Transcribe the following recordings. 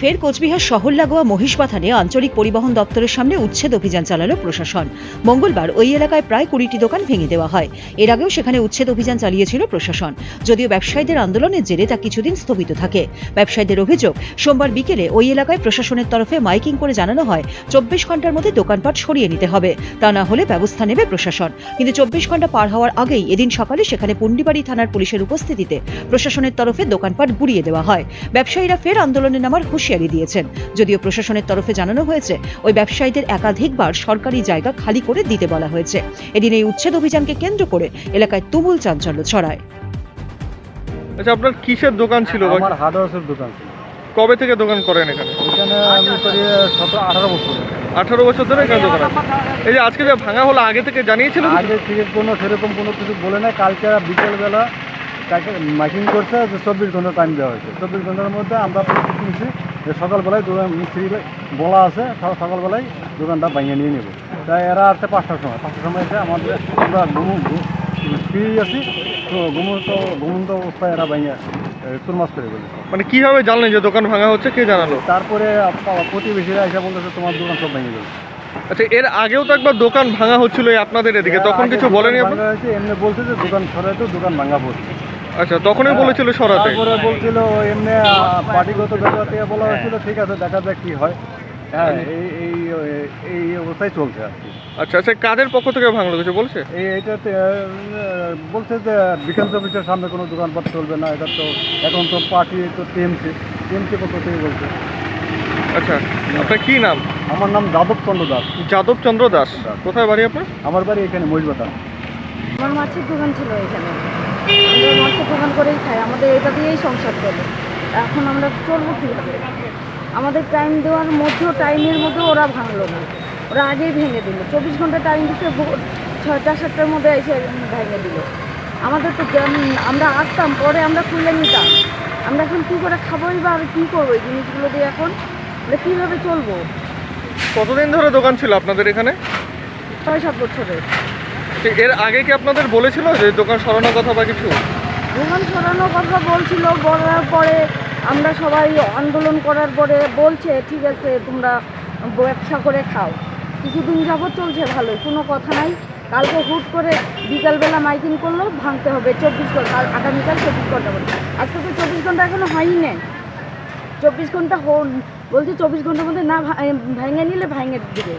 ফের কোচবিহার শহর লাগোয়া মহিষবাথানে আঞ্চলিক পরিবহন দপ্তরের সামনে উচ্ছেদ অভিযান চালালো প্রশাসন। মঙ্গলবার ওই এলাকায় প্রায় কুড়িটি দোকান ভেঙে দেওয়া হয়। এর আগেও সেখানে উচ্ছেদ অভিযান চালিয়েছিল প্রশাসন। যদিও ব্যবসায়ীদের আন্দোলনের জেরে তা কিছুদিন স্থগিত থাকে। ব্যবসায়ীদের অভিযোগ, সোমবার বিকেলে ওই এলাকায় প্রশাসনের তরফে মাইকিং করে জানানো হয়, চব্বিশ ঘণ্টার মধ্যে দোকানপাট সরিয়ে নিতে হবে। তা না হলে ব্যবস্থা নেবে প্রশাসন। কিন্তু চব্বিশ ঘণ্টা পার হওয়ার আগেই এদিন সকালে সেখানে পুন্ডিবাড়ি থানার পুলিশের উপস্থিতিতে প্রশাসনের তরফে দোকানপাট গুড়িয়ে দেওয়া হয়। ব্যবসায়ীরা ফের আন্দোলনে নামার হুঁশিয়ারি দিয়েছেন। যদিও প্রশাসনের তরফে জানানো হয়েছে ওই ব্যবসায়ীদের একাধিকবার সরকারি জায়গা খালি করে দিতে বলা হয়েছে। এদিন এই উচ্ছেদ অভিযানকে কেন্দ্র করে এলাকায় তুমুল চাঞ্চল্য ছড়ায়। আচ্ছা আপনার কিসের দোকান ছিল? আমার হার্ডওয়ার্সের দোকান ছিল। কবে থেকে দোকান করেন এখানে? এখানে আমি করি সতেরো আঠারো বছর আঠারো বছর ধরে এখানে দোকান আছে। এই যে আজকে যে ভাঙা হলো আগে থেকে জানিয়েছিল আগে থেকে কোনো সেরকম কোনো কিছু বলে নাই। কালকে বিকেলবেলা তাকে মাইকিং করছে যে চব্বিশ ঘণ্টা টাইম দেওয়া হয়েছে। চব্বিশ ঘণ্টার মধ্যে আমরা যে সকালবেলায় দোকান মিস্ত্রি বলা আছে সকাল- সকালবেলায় দোকানটা ভেঙে নিয়ে নেব। তাই এরা আসছে পাঁচটার সময়। পাঁচটার সময় এসে আমাদের আমরা ঘুমু ফ্রি আছি। তো ঘুমন্ত ঘুমন্ত অবস্থায় এরা ভেঙে তুরমাস করে বলেছে মানে কীভাবে জানলেন যে দোকান ভাঙা হচ্ছে? কে জানালো? তারপরে প্রতিবেশীরা এসে বলতেছে তোমার দোকান সব ভেঙে যাবে আচ্ছা এর আগেও তো একবার দোকান ভাঙা হচ্ছিল আপনাদের এদিকে। তখন কিছু বলেনি আপনার এমনি বলছে যে দোকান সরাইতে দোকান ভাঙা পড়ছে আচ্ছা তখনই বলেছিল সরাতে? তারপরে বলছিল এমনি পার্টিগত ব্যাপার থেকে বলা হয়েছিল ঠিক আছে দেখা যাক কি হয়। হ্যাঁ এই এই এই অবস্থায় চলছে আর কি। আচ্ছা আচ্ছা কাদের পক্ষ থেকে ভাঙলো কিছু বলছে? এই এইটাতে বলছে যে ডিফেন্স অফিসের সামনে কোনো দোকানপাট চলবে না এটা তো এখন তো পার্টি তো টিএমসি টিএমসি পক্ষ থেকে বলছে। আচ্ছা আপনার কি নাম? আমার নাম যাদব চন্দ্র দাস। যাদব চন্দ্র দাস। দাস। কোথায় বাড়ি আপনার? আমার বাড়ি এখানে মহিষবাতা আমার মাছের দোকান ছিল এখানে। আমরা দোকান করেই খাই আমাদের এটা দিয়েই সংসার চলে। এখন আমরা চলবো কীভাবে? আমাদের টাইম দেওয়ার মধ্যেও টাইমের মধ্যেও ওরা ভাঙলো না। ওরা আগেই ভেঙে দিল। চব্বিশ ঘণ্টা টাইম দিচ্ছে ভোর ছয়টা সাতটার মধ্যে এসে ভেঙে দিল। আমাদের তো আমরা আসতাম পরে আমরা খুলে নিতাম। আমরা এখন কী করে খাবোই বা আর কী করব এই জিনিসগুলো দিয়ে এখন? আমরা কীভাবে চলবো? কতদিন ধরে দোকান ছিল আপনাদের এখানে? ছয় সাত বছরের। এর আগে কি আপনাদের বলেছিল যে দোকান সরানোর কথা বা কিছু? দোকান সরানোর কথা বলছিল, বলার পরে আমরা সবাই আন্দোলন করার পরে বলছে, ঠিক আছে, তোমরা ব্যবসা করে খাও। কিছুদিন যাবত চলছে ভালো কোনো কথা নাই। কালকে হুট করে বিকালবেলা মাইকিং করল, ভাঙতে হবে, চব্বিশ ঘণ্টা আগামীকাল চব্বিশ ঘণ্টা বলে আজকে তো চব্বিশ ঘণ্টা এখনও হয়ই নেই চব্বিশ ঘণ্টা হন, বলছে চব্বিশ ঘণ্টার মধ্যে না ভেঙে নিলে ভেঙে দিবে।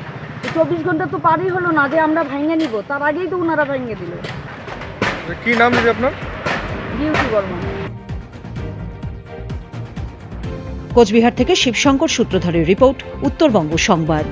চব্বিশ ঘণ্টা তো পারই হলো না যে আমরা ভেঙে নিব তার আগেই তো ওনারা ভেঙে দিল। কি নাম দিদি আপনার? বিউটি বর্মন কোচবিহার থেকে শিবশঙ্কর সূত্রধরের রিপোর্ট উত্তরবঙ্গ সংবাদ।